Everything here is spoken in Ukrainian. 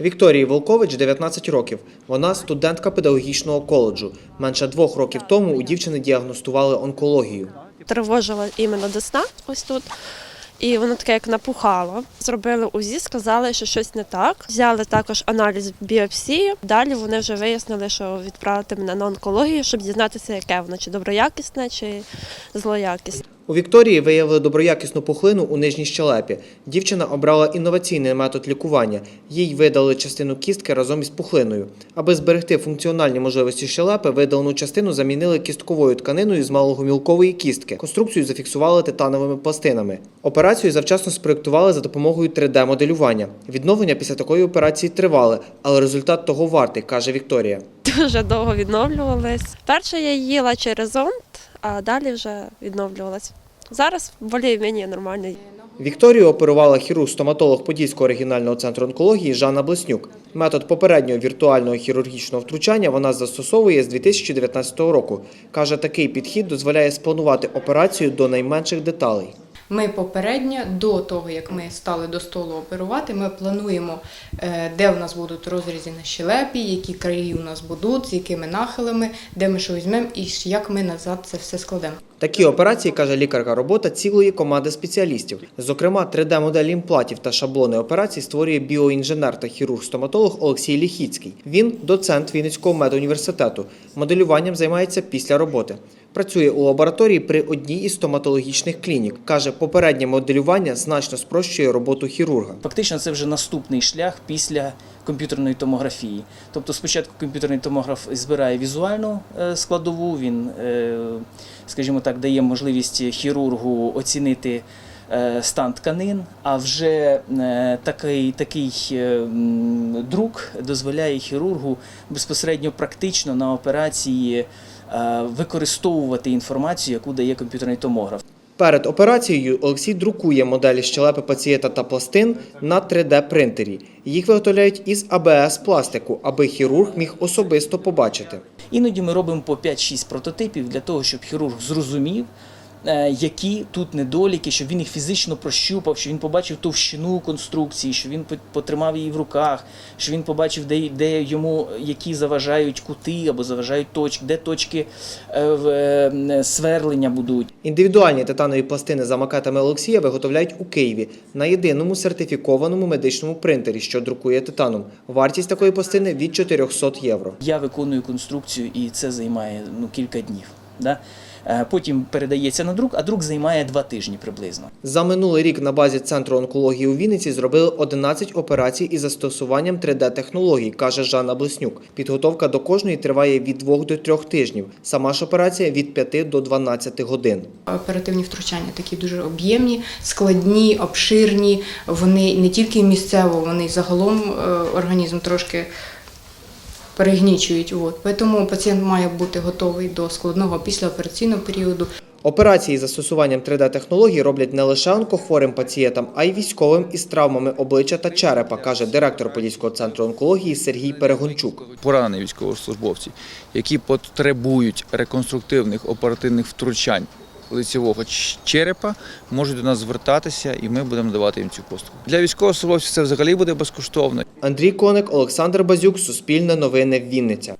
Вікторії Волкович 19 років. Вона студентка педагогічного коледжу. Менше двох років тому у дівчини діагностували онкологію. тривожила іменно десна, ось тут. І воно таке як напухало. Зробили УЗІ, сказали, що щось не так. Взяли також аналіз біопсії. Далі вони вже вияснили, що відправити мене на онкологію, щоб дізнатися, яке воно, чи доброякісне, чи злоякісне. У Вікторії виявили доброякісну пухлину у нижній щелепі. Дівчина обрала інноваційний метод лікування. Їй видали частину кістки разом із пухлиною. Аби зберегти функціональні можливості щелепи, видалену частину замінили кістковою тканиною з малогомілкової кістки. Конструкцію зафіксували титановими пластинами. Операцію завчасно спроєктували за допомогою 3D-моделювання. Відновлення після такої операції тривали, але результат того вартий, каже Вікторія. Дуже довго відновлювалась. Перше я їла через зонд, а далі вже відновлювалась. Зараз болі мені нормально. Вікторію оперувала хірург-стоматолог Подільського регіонального центру онкології Жанна Блеснюк. Метод попереднього віртуального хірургічного втручання вона застосовує з 2019 року. Каже, такий підхід дозволяє спланувати операцію до найменших деталей. Ми попередньо до того, як ми стали до столу оперувати, ми плануємо, е, де в нас будуть розрізи на щелепі, які краї у нас будуть, з якими нахилами, де ми що візьмемо і як ми назад це все складемо. Такі операції, каже лікарка, робота цілої команди спеціалістів. Зокрема, 3D-моделі імплантів та шаблони операцій створює біоінженер та хірург-стоматолог Олексій Ліхіцький. Він доцент Вінницького медуніверситету. Моделюванням займається після роботи. Працює у лабораторії при одній із стоматологічних клінік. Каже, попереднє моделювання значно спрощує роботу хірурга. Фактично, це вже наступний шлях після комп'ютерної томографії. Тобто, спочатку комп'ютерний томограф збирає візуальну е, складову, він, е, скажімо так, дає можливість хірургу оцінити. е, Стан тканин, а вже такий, такий друк дозволяє хірургу безпосередньо практично на операції використовувати інформацію, яку дає комп'ютерний томограф. Перед операцією Олексій друкує моделі щелепи пацієнта та пластин на 3D-принтері. Їх виготовляють із АБС пластику, аби хірург міг особисто побачити. Іноді ми робимо по 5-6 прототипів для того, щоб хірург зрозумів, е, які тут недоліки, щоб він їх фізично прощупав, щоб він побачив товщину конструкції, щоб він потримав її в руках, щоб він побачив, де, де йому які заважають кути або заважають точки, де точки е, в, е, сверлення будуть. Індивідуальні титанові пластини за макетами Олексія виготовляють у Києві на єдиному сертифікованому медичному принтері, що друкує титаном. Вартість такої пластини від 400 євро. Я виконую конструкцію, і це займає ну, кілька днів. Да? Е, Потім передається на друк, а друк займає два тижні приблизно. За минулий рік на базі центру онкології у Вінниці зробили 11 операцій із застосуванням 3D-технологій, каже Жанна Блеснюк. Підготовка до кожної триває від 2 до 3 тижнів. Сама ж операція від 5 до 12 годин. Оперативні втручання такі дуже об'ємні, складні, обширні. Вони не тільки місцево, вони й загалом е, організм трошки перегнічують. От. Тому пацієнт має бути готовий до складного післяопераційного періоду. Операції з застосуванням 3D-технологій роблять не лише онкохворим пацієнтам, а й військовим із травмами обличчя та черепа, каже директор Подільського центру онкології Сергій Перегончук. поранені військовослужбовці, які потребують реконструктивних оперативних втручань лицевого черепа, можуть до нас звертатися, і ми будемо давати їм цю послугу. Для військовослужбовців це взагалі буде безкоштовно. Андрій Коник, Олександр Базюк, Суспільне новини, Вінниця.